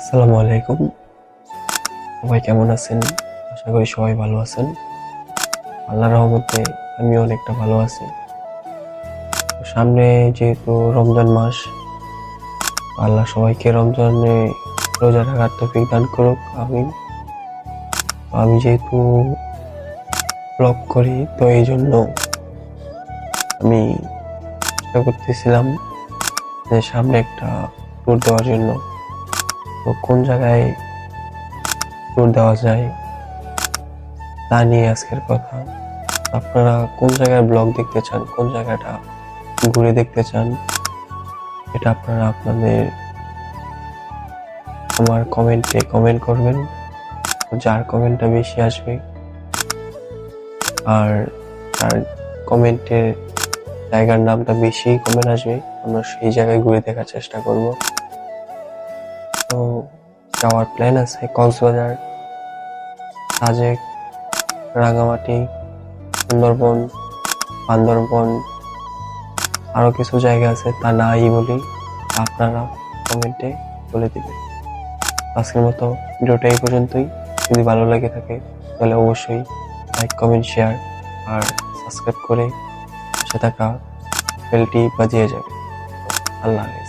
আসসালামু আলাইকুম। সবাই কেমন আছেন? আশা করি সবাই ভালো আছেন। আল্লাহর রহমতে আমি অনেকটা ভালো আছি। সামনে যেহেতু রমজান মাস, আল্লাহ সবাইকে রমজানে রোজা রাখার তৌফিক দান করুক আমি আমি যেহেতু ব্লগ করি, তো এই জন্য আমি চেষ্টা করতেছিলাম যে সামনে একটা ট্যুর দেওয়ার জন্য। কোন জায়গায় ট্যুর দেওয়া যায়, তা নিয়ে আজকের কথা। আপনারা কোন জায়গায় ব্লগ দেখতে চান, কোন জায়গাটা ঘুরে দেখতে চান, এটা আপনারা আপনাদের আমার কমেন্টে কমেন্ট করবেন। যার কমেন্টটা বেশি আসবে, আর তার কমেন্টের জায়গার নামটা বেশি কমেন্ট আসবে, আমরা সেই জায়গায় ঘুরে দেখার চেষ্টা করব। তো যাওয়ার প্ল্যান আছে, কক্সবাজার, সাজেক, রাঙামাটি, সুন্দরবন, বান্দরবন আরও কিছু জায়গা আছে, তা নাই বলি আপনারা কমেন্টে বলে দিবেন। আজকের মতো ভিডিওটা এই পর্যন্তই। যদি ভালো লাগে থাকে, তাহলে অবশ্যই লাইক কমেন্ট শেয়ার আর সাবস্ক্রাইব করে সে থাকা বেলটি বাজিয়ে যাবে। আল্লাহ